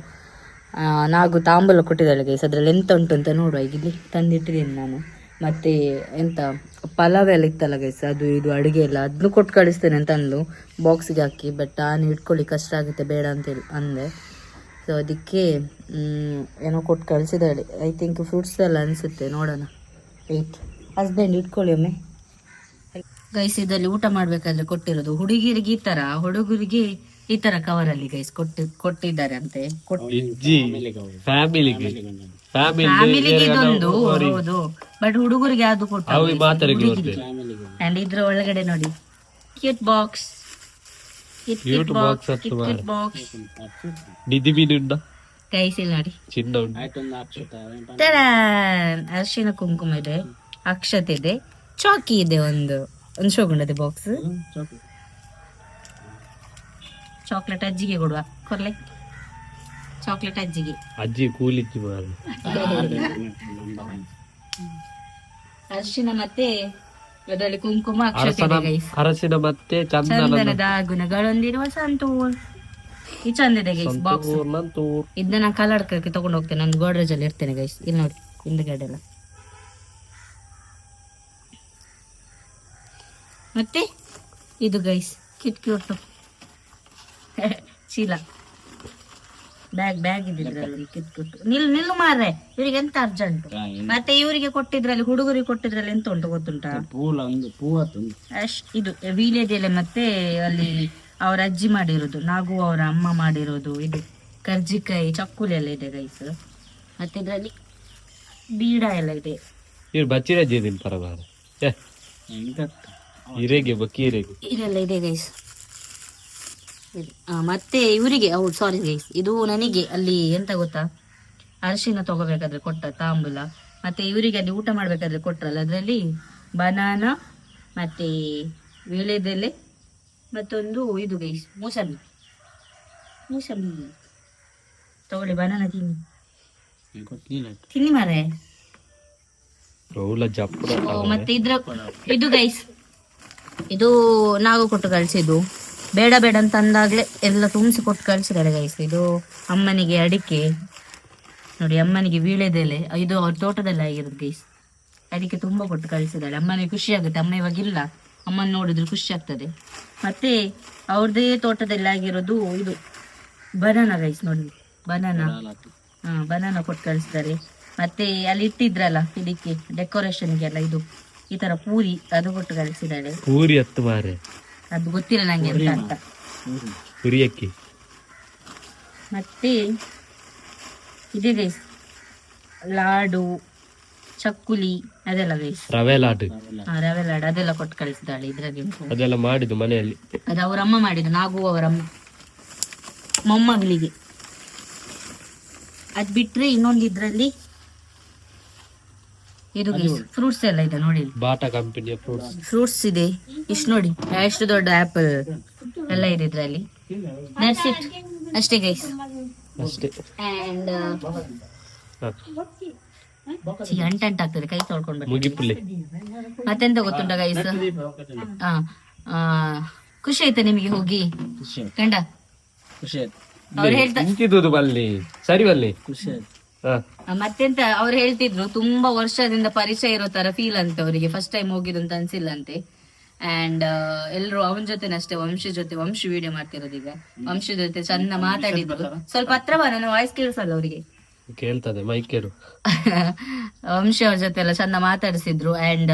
ನಾಗು ತಾಂಬೂಲ ಕೊಟ್ಟಿದ್ದಾಳೆ ಗೈಸ್ ಅದರಲ್ಲಿ ಎಂತ ಉಂಟು ಅಂತ ನೋಡುವ, ಈಗ ಇಲ್ಲಿ ತಂದಿಟ್ಟಿದ್ದೀನಿ ನಾನು. ಮತ್ತು ಎಂತ, ಪಲಾವ್ ಎಲ್ಲ ಇತ್ತಲ್ಲ ಗೈಸ್ ಅದು ಇದು ಅಡುಗೆ ಎಲ್ಲ ಅದನ್ನು ಕೊಟ್ಟು ಕಳಿಸ್ತೇನೆ ಅಂತ ಅಂದು ಬಾಕ್ಸಿಗೆ ಹಾಕಿ ಬಟ್ ನಾನು ಇಟ್ಕೊಳ್ಳಿ ಕಷ್ಟ ಆಗುತ್ತೆ, ಬೇಡ ಅಂತೇಳಿ ಅಂದೆ. ಸೊ ಅದಕ್ಕೆ ಏನೋ ಕೊಟ್ಟು ಕಳಿಸಿದ್ದಾಳೆ. ಐ ಥಿಂಕ್ ಫ್ರೂಟ್ಸ್ ಎಲ್ಲ ಅನಿಸುತ್ತೆ ನೋಡೋಣ. ವೆಯ್ಟ್ ಹಸ್ಬೆಂಡ್ ಇಟ್ಕೊಳ್ಳಿ ಒಮ್ಮೆ. ಗೈಸ್ ಇದರಲ್ಲಿ ಊಟ ಮಾಡಬೇಕಾದ್ರೆ ಕೊಟ್ಟಿರೋದು. ಹುಡುಗಿರಿಗೆ ಈ ತರ ಹುಡುಗರಿಗೆ ಈ ತರ ಕವರ್ ಅಲ್ಲಿ ಗೈಸ್ ಕೊಟ್ಟಿ ಕೊಟ್ಟಿದ್ದಾರೆ ಅಂತೆ. ಫ್ಯಾಮಿಲಿಗೆ ಇದೊಂದು ಹೌದು. ಬಟ್ ಹುಡುಗರಿಗೆ ಅದು ಕೊಟ್ಟು ಅಂಡ್ ಇದ್ರ ಒಳಗಡೆ ನೋಡಿ. Cute box kit box cute box ಇಲ್ಲಿ ನೋಡಿ! ಅರಿಶಿನ ಕುಂಕುಮ ಇದೆ ಅಕ್ಷತೆ ಇದೆ ಚಾಕಿ ಇದೆ ಒಂದು ಒಂದು ಶೋಗುಂಡದೆ ಬಾಕ್ಸ್ ಚಾಕ್ಲೇಟ್ ಅಜ್ಜಿಗೆ ಕೊಡುವ ಕೊರ್ಲೆ ಚಾಕ್ಲೇಟ್ ಅಜ್ಜಿಗೆ. ಅಜ್ಜಿ ಕೂಲಿಚ್ಚಿ ಅರಿಶಿನ ಮತ್ತೆ ಅದರಲ್ಲಿ ಕುಂಕುಮ ಅಕ್ಷತೆ ಅರಸನ ಇದೆ ಗೈಸ್ ಅರಸಿನ ಮತ್ತೆ ಚಂದನ ಚಂದನದ ಗುಣಗಳೊಂದಿರುವ ಸಂತೂರ್ ಈ ಚಂದಿದೆ ಗೈಸ್ ಬಾಕ್ಸ್ ಇದನ್ನ ನಾನು ಕಲ್ಲಡ್ಕಕ್ಕೆ ತಗೊಂಡು ಹೋಗ್ತೇನೆ ನಾನು ಗೋಡ್ರೇಜ್ ಅಲ್ಲಿ ಇರ್ತೇನೆ ಗೈಸ್ ಇಲ್ಲಿ ನೋಡಿ ಹಿಂದ್ಗಡೆ ಎಲ್ಲ. ಮತ್ತೆ? ಇದು ಗೈಸ್ ಕಿಟ್ ಕ್ಯೂಟ್ ಚೀಲ. ಬ್ಯಾಗ್ ಬ್ಯಾಗ್ ಇದ್ರಲ್ಲಿ ಕಿಟ್ ಕ್ಯೂಟ್ ನಿಲ್ ನಿಲ್ಲು ಮಾರ್ರೆ ಇವರಿಗೆ ಎಂತ ಅರ್ಜೆಂಟ್ ಮತ್ತೆ ಇವರಿಗೆ ಕೊಟ್ಟಿದ್ರಲ್ಲಿ ಹುಡುಗರಿಗೆ ಕೊಟ್ಟಿದ್ರಲ್ಲಿ ಎಂತ ಉಂಟು ಗೊತ್ತುಂಟಾ? ಅಶ್ ಇದು ವೀಳ್ಯದೆಲೆ ಮತ್ತೆ ಅಲ್ಲಿ ಅವರ ಅಜ್ಜಿ ಮಾಡಿರೋದು ನಾಗು ಅವರ ಅಮ್ಮ ಮಾಡಿರೋದು ಇದು ಕರ್ಜಿಕಾಯಿ ಚಕ್ಕುಲಿ ಎಲ್ಲ ಇದೆ ಗೈಸ್ ಮತ್ತೆ ಇದರಲ್ಲಿ ಬೀಡ ಎಲ್ಲ ಇದೆ. ಇವ್ರು ಬಚ್ಚಿರಜ್ಜಿ ಇದೀನಿ ಪರಬಾರ ಬಕ್ಕಿ ಇರೆಗೆ ಇದೆಲ್ಲ ಇದೆ ಗೈಸ್ ಮತ್ತೆ ಇವರಿಗೆ ಹೌದು ಸಾರಿ ಗೈಸ್ ಇದು ನನಗೆ ಅಲ್ಲಿ ಎಂತ ಗೊತ್ತಾ? ಅರಿಶಿನ ತಗೋಬೇಕಾದ್ರೆ ಕೊಟ್ಟ ತಾಂಬೂಲ. ಮತ್ತೆ ಇವರಿಗೆ ಅಲ್ಲಿ ಊಟ ಮಾಡಬೇಕಾದ್ರೆ ಕೊಟ್ರಲ್ಲ ಅದರಲ್ಲಿ ಬನಾನ ಮತ್ತೆ ವೀಳ್ಯದೆಲೆ ಮತ್ತೊಂದು ಇದು ಗೈಸ್ ಮೂಸಂಬಿ. ಮೂಸಂಬಿ. ತಗೊಳ್ಳಿ ಬನಾನ ತಿನ್ನಿ. ತಿನ್ನಿ ಮಾರೆ. ಮತ್ತೆ ಇದ್ರ ಇದು ಗೈಸ್ ಇದು ನಾವು ಕೊಟ್ಟು ಕಳಿಸಿದ್ದು. ಬೇಡ ಬೇಡ ಅಂತ ಅಂದಾಗ್ಲೆ ಎಲ್ಲ ತುಂಬಿಸಿ ಕೊಟ್ಟು ಕಳ್ಸಿದ್ದಾರೆ ಗೈಸ್. ಇದು ಅಮ್ಮನಿಗೆ ಅಡಿಕೆ. ನೋಡಿ ಅಮ್ಮನಿಗೆ ವೀಳೆದೆಲೆ ಇದು ಅವ್ರ ತೋಟದಲ್ಲಿ ಆಗಿರೋದು ಗೈಸ್. ಅಡಿಕೆ ತುಂಬಾ ಕೊಟ್ಟು ಕಳಿಸಿದ್ದಾಳೆ ಅಮ್ಮನಿಗೆ ಖುಷಿ ಆಗುತ್ತೆ. ಅಮ್ಮ ಇವಾಗಿಲ್ಲ ಅಮ್ಮನ ನೋಡಿದ್ರೆ ಖುಷಿ ಆಗ್ತದೆ. ಮತ್ತೆ ಅವ್ರದೇ ತೋಟದಲ್ಲಿ ಆಗಿರೋದು ಇದು. ಬನಾನ ರೈಸ್ ನೋಡಿ. ಬನಾನ ಹಾ ಬನಾನ ಕೊಟ್ಟು ಕಳಿಸ್ತಾರೆ. ಮತ್ತೆ ಅಲ್ಲಿ ಇಟ್ಟಿದ್ರಲ್ಲ ಇದಕ್ಕೆ ಡೆಕೋರೇಷನ್ಗೆಲ್ಲ ಇದು. ಈ ತರ ಪೂರಿ ಅದು ಕೊಟ್ಟು ಕಳಿಸಿದ್ದಾಳೆ ಪೂರಿ ಹತ್ತು ಅದು ಗೊತ್ತಿಲ್ಲ ನಂಗೆ ಎಂತ ಅಂತ. ಪುರಿ. ಅಕ್ಕಿ ಮತ್ತೆ ಇದೆ ಗೈಸ್ ಲಾಡು ಚಕ್ಕುಲಿ ಅದೆಲ್ಲ ಬೇಯಿಸಿ ರವೆ ಲಾಡು ರವೆ ಲಾಡು ಅದೆಲ್ಲ ಕೊಟ್ಟು ಕಳಿಸಿದಾಳೆ ಇದ್ರಲ್ಲಿ ಉಂಟು ಅದೆಲ್ಲ ಮಾಡಿದ್ದು ಮನೆಯಲ್ಲಿ. ಅದು ಅವರ ಅಮ್ಮ ಮಾಡಿದ್ದು ನಾಗು ಅವರ ಅಮ್ಮ. ಮೊಮ್ಮಗಳಿಗೆ. ಅದ್ ಬಿಟ್ರೆ ಇನ್ನೊಂದು ಇದ್ರಲ್ಲಿ ಇದು ಫ್ರೂಟ್ಸ್ ಎಲ್ಲ ಇದೆ ನೋಡಿ ಬಾಟಾ ಕಂಪನಿಯ ಫ್ರೂಟ್ಸ್ ಫ್ರೂಟ್ಸ್ ಇದೆ. ಇಷ್ಟು ನೋಡಿ ಎಷ್ಟು ದೊಡ್ಡ ಆಪಲ್ ಎಲ್ಲ ಇದೆ ಇದ್ರಲ್ಲಿ. ಅಷ್ಟೇ ಗೈಸ್ ಅಷ್ಟೇ. ಅಂಡ್ ಹ. ಅಂಟಂಟ್ ಆಗ್ತದೆ ಕೈ ತೊಳ್ಕೊಂಡು ಮತ್ತೆಂತ ಗೊತ್ತುಂಟ ಗೈಸ್? ಖುಷಿ ಆಯ್ತಾ ನಿಮಗೆ ಹೋಗಿ? ಕಂಡ ಖುಷಿ ಹೇಳ್ತಾ ಇಂತಿದ್ದು ಬಲ್ಲಿ ಸರಿ ಬಲ್ಲಿ. ಹ. ಆ, ಮತ್ತೆಂತ ಅವ್ರು ಹೇಳ್ತಿದ್ರು ತುಂಬಾ ವರ್ಷದಿಂದ ಪರಿಚಯ ಇರೋ ತರ ಫೀಲ್ ಅಂತ ಅವರಿಗೆ. ಫಸ್ಟ್ ಟೈಮ್ ಹೋಗಿದ್ರು ಅಂತ ಅನ್ಸಿಲ್ಲ ಅಂತೆ ಅಂಡ್ ಎಲ್ರು ಅವನ ಜೊತೆನೆ ಅಷ್ಟೇ ವಂಶ ಜೊತೆ ವಂಶ ವಿಡಿಯೋ ಮಾಡ್ತಿರೋದು ಈಗ. ವಂಶ ಜೊತೆ ಚಂದ ಮಾತಾಡಿದ್ರು. ಸ್ವಲ್ಪ ಹತ್ರ ಬಾ ನನ್ನ ವಾಯ್ಸ್ ಕೇಳಿಸಲ್ಲ ಅವರಿಗೆ. ಕೇಳ್ತದೆ ಮೈಕೇರು. ವಂಶಿ ಅವ್ರ ಜೊತೆ ಎಲ್ಲ ಚಂದ ಮಾತಾಡಿಸಿದ್ರು ಅಂಡ್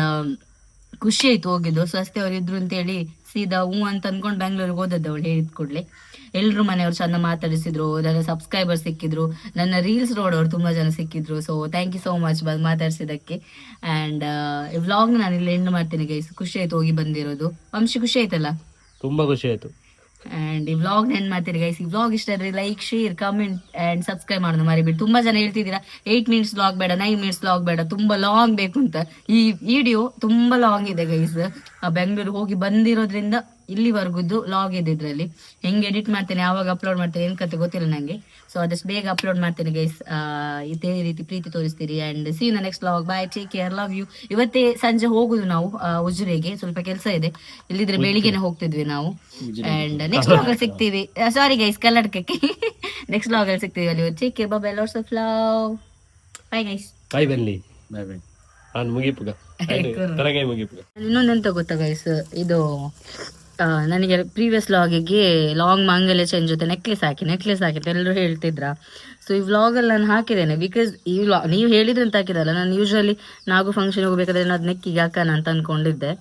ಖುಷಿ ಆಯ್ತು ಹೋಗಿದ್ದು. ಸ್ವಸ್ತಿ ಅವ್ರು ಇದ್ರು ಅಂತ ಹೇಳಿ ಸೀದಾ ಹೂ ಅಂತ ಅನ್ಕೊಂಡು ಬೆಂಗಳೂರಿಗೆ ಹೋದದ್ದು ಅವಳು ಹೇಳಿದ ಕೂಡಲೇ. ಎಲ್ರು ಮನೆಯವ್ರು ಚಂದ ಮಾತಾಡಿಸಿದ್ರು ನನ್ನ ಸಬ್ಸ್ಕ್ರೈಬರ್ ಸಿಕ್ಕಿದ್ರು. ನನ್ನ ರೀಲ್ಸ್ ನೋಡೋರು ತುಂಬಾ ಜನ ಸಿಕ್ಕಿದ್ರು. So thank you so much ಬಂದು ಮಾತಾಡಿಸಿದಕ್ಕೆ ಅಂಡ್ ಈ ವ್ಲಾಗ್ ನಾನು ಇಲ್ಲಿ ಎಂಡ್ ಮಾಡ್ತೀನಿ ಗೈಸ್ ಖುಷಿ ಆಯ್ತು ಹೋಗಿ ಬಂದಿರೋದು. ವಂಶಿ ಖುಷಿ ಆಯ್ತಲ್ಲ? ತುಂಬಾ ಖುಷಿ ಆಯ್ತು. ಅಂಡ್ ಈ ವ್ಲಾಗ್ ನೆನ್ ಮಾಡ್ತೀರಿ ಗೈಸ್ ಈ ವ್ಲಾಗ್ ಇಷ್ಟ ಆದ್ರೆ like share comment and subscribe ಮಾಡೋದು ಮರಿಬಿಟ್ಟು ತುಂಬಾ ಜನ ಹೇಳ್ತಿದ್ದೀರಾ ಏಟ್ ಮಿನಿಟ್ಸ್ ವ್ಲಾಗ್ ಬೇಡ ನೈನ್ ಮಿನಿಟ್ಸ್ ವ್ಲಾಗ್ ಬೇಡ, ತುಂಬಾ ಲಾಂಗ್ ಬೇಕು ಅಂತ. ಈ ವಿಡಿಯೋ ತುಂಬಾ ಲಾಂಗ್ ಇದೆ ಗೈಸ್ ಬೆಂಗಳೂರು ಹೋಗಿ ಬಂದಿರೋದ್ರಿಂದ ಇಲ್ಲಿವರೆಗುದ್ದು ಲಾಗ್ ಇದೆ ಇದರಲ್ಲಿ. ಹೆಂಗೆ ಎಡಿಟ್ ಮಾಡ್ತೇನೆ ಯಾವಾಗ ಅಪ್ಲೋಡ್ ಮಾಡ್ತೇನೆ ಏನ್ ಕತೆ ಗೊತ್ತಿಲ್ಲ ನಂಗೆ. ಸೊ ಅದಷ್ಟು ಬೇಗ ಅಪ್ಲೋಡ್ ಮಾಡ್ತೇನೆ ಗೈಸ್ ಇದೇ ರೀತಿ ಪ್ರೀತಿ ತೋರಿಸ್ತೀರಿ and see in next log bye take care love you ಇವತ್ತೇ ಸಂಜೆ ಹೋಗುದು ನಾವು ಉಜುರೆಗೆ. ಸ್ವಲ್ಪ ಕೆಲಸ ಇದೆ. ಇಲ್ಲಿದ್ರೆ ಬೆಳಿಗ್ಗೆನೆ ಹೋಗ್ತಿದ್ವಿ ನಾವು. ಅಂಡ್ ನೆಕ್ಸ್ಟ್ ಲಾಗ್ ಅಲ್ಲಿ ಸಿಗ್ತೀವಿ. ಸಾರಿ ಗೈಸ್ ಕನ್ನಡಕಕ್ಕೆ ನೆಕ್ಸ್ಟ್ ಲಾಗ್ ಅಲ್ಲಿ ಸಿಗ್ತೀವಿ ಅಲ್ಲಿ take care bye lots of love bye guys bye ಬನ್ನಿ ನಾನು ಮುಗಿಪುಗ ತರಗೈ ಮುಗಿಪುಗ ಇನ್ನೊಂದೆಂತ ಗೊತ್ತಾ ಗೈಸ್ ಇದು ನನಗೆ ಪ್ರೀವಿಯಸ್ ಲಾಗಿಗೆ ಲಾಂಗ್ ಮಾಂಗಲ್ಯ ಚೈನ್ ಜೊತೆ ನೆಕ್ಲೆಸ್ ಹಾಕಿ ನೆಕ್ಲೆಸ್ ಹಾಕಿ ಎಲ್ಲರೂ ಹೇಳ್ತಿದ್ರ. ಸೊ ಈ ವ್ಲಾಗಲ್ಲಿ ನಾನು ಹಾಕಿದ್ದೇನೆ ಬಿಕಾಸ್ ಈ ವ್ಲಾಗ್ ನೀವು ಹೇಳಿದ್ರೆ ಅಂತ ಹಾಕಿದಲ್ಲ ನಾನು ಯೂಶಲಿ ನಾಗು ಫಂಕ್ಷನ್ ಹೋಗ್ಬೇಕಾದ್ರೆ ನಾನು ನೆಕ್ಕಿಗೆ ಹಾಕೋಣ ಅಂತ ಅನ್ಕೊಂಡಿದ್ದೆ.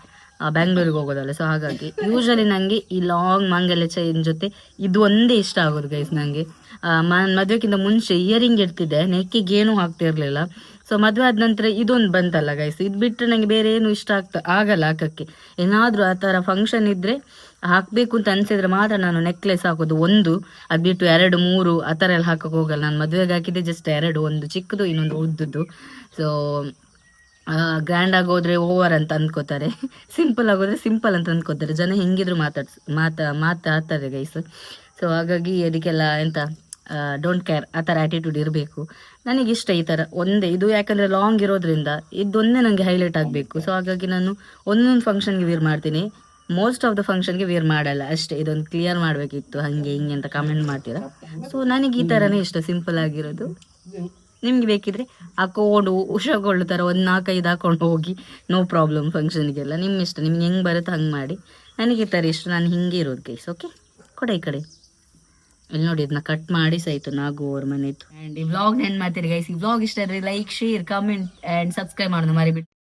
ಬ್ಯಾಂಗ್ಳೂರಿಗೆ ಹೋಗೋದಲ್ಲ ಸೊ ಹಾಗಾಗಿ ಯೂಶಲಿ ನನಗೆ ಈ ಲಾಂಗ್ ಮಾಂಗಲ್ಯ ಚೈನ್ ಜೊತೆ ಇದು ಒಂದೇ ಇಷ್ಟ ಆಗೋದು ಗೈಸ್ ನನಗೆ ಮದುವೆಗಿಂತ ಮುಂಚೆ ಇಯರಿಂಗ್ ಇರ್ತಿದ್ದೆ ನೆಕ್ಕಿಗೆ ಏನೂ ಹಾಕ್ತಿರ್ಲಿಲ್ಲ. ಸೊ ಮದುವೆ ಆದ ನಂತರ ಇದೊಂದು ಬಂತಲ್ಲ ಗೈಸ್ ಇದು ಬಿಟ್ಟರೆ ನನಗೆ ಬೇರೆ ಏನು ಇಷ್ಟ ಆಗ್ತಾ, ಆಗಲ್ಲ ಹಾಕಕ್ಕೆ. ಏನಾದರೂ ಆ ಥರ ಫಂಕ್ಷನ್ ಇದ್ದರೆ ಹಾಕಬೇಕು ಅಂತ ಅನ್ಸಿದ್ರೆ ಮಾತ್ರ ನಾನು ನೆಕ್ಲೆಸ್ ಹಾಕೋದು. ಒಂದು, ಅದು ಬಿಟ್ಟು ಎರಡು, ಮೂರು, ಆ ಥರ ಎಲ್ಲ ಹಾಕಕ್ಕೆ ಹೋಗಲ್ಲ. ನಾನು ಮದುವೆಗೆ ಹಾಕಿದ್ದೆ ಜಸ್ಟ್ ಎರಡು, ಒಂದು ಚಿಕ್ಕದು, ಇನ್ನೊಂದು ಉದ್ದದ್ದು. ಸೊ ಗ್ರ್ಯಾಂಡ್ ಆಗೋದ್ರೆ ಓವರ್ ಅಂತ ಅಂದ್ಕೋತಾರೆ. ಸಿಂಪಲ್ ಆಗೋದ್ರೆ ಸಿಂಪಲ್ ಅಂತ ಅಂದ್ಕೋತಾರೆ. ಜನ ಹೆಂಗಿದ್ರು ಮಾತಾಡ್ಸ್, ಮಾತಾ ಮಾತಾಡ್ತಾರೆ ಗೈಸ್ ಸೊ ಹಾಗಾಗಿ ಅದಕ್ಕೆಲ್ಲ ಎಂತ ಡೋಂಟ್ ಕೇರ್ ಆ ಥರ ಆ್ಯಟಿಟ್ಯೂಡ್ ಇರಬೇಕು. ನನಗೆ ಇಷ್ಟ ಈ ಥರ ಒಂದೇ, ಇದು ಯಾಕಂದರೆ ಲಾಂಗ್ ಇರೋದ್ರಿಂದ ಇದೊಂದೇ ನನಗೆ ಹೈಲೈಟ್ ಆಗಬೇಕು. ಸೊ ಹಾಗಾಗಿ ನಾನು ಒಂದೊಂದು ಫಂಕ್ಷನ್ಗೆ ವೀರ್ ಮಾಡ್ತೀನಿ. ಮೋಸ್ಟ್ ಆಫ್ ದ ಫಂಕ್ಷನ್ಗೆ ವೀರ್ ಮಾಡಲ್ಲ. ಅಷ್ಟೇ, ಇದೊಂದು ಕ್ಲಿಯರ್ ಮಾಡಬೇಕಿತ್ತು. ಹಾಗೆ, ಹಿಂಗೆ ಅಂತ ಕಮೆಂಟ್ ಮಾಡ್ತೀರಾ? ಸೊ ನನಗೆ ಈ ಥರನೇ ಇಷ್ಟ ಸಿಂಪಲ್ ಆಗಿರೋದು. ನಿಮ್ಗೆ ಬೇಕಿದ್ರೆ ಹಾಕೊಂಡು ಹುಷಾಗೊಳ್ಳೋ ಥರ ಒಂದು ನಾಲ್ಕೈದು ಹಾಕೊಂಡು ಹೋಗಿ ನೋ ಪ್ರಾಬ್ಲಮ್ ಫಂಕ್ಷನ್ಗೆಲ್ಲ ನಿಮ್ಮ ಇಷ್ಟ ನಿಮ್ಗೆ ಹೆಂಗೆ ಬರುತ್ತೆ ಹಂಗೆ ಮಾಡಿ. ನನಗೆ ಈ ಥರ ಇಷ್ಟ, ನಾನು ಹಿಂಗೆ ಇರೋದು ಗೈಸ್ ಓಕೆ ಕೊಡ ಈ ಕಡೆ. ಅಲ್ಲಿ ನೋಡಿ ಇದನ್ನ ಕಟ್ ಮಾಡಿ ಸಹಿತು ನಾಗು ಅವ್ರ ಮನೆ ಇತ್ತು ಅಂಡ್ ಈ ವ್ಲಾಗ್ ನೆನ್ ಮಾಡ್ತೀರಿ ಗೈಸ್ ಈ ವ್ಲಾಗ್ ಇಷ್ಟ like share comment and subscribe ಮಾಡೋದು ಮರಿಬಿಟ್ಟು.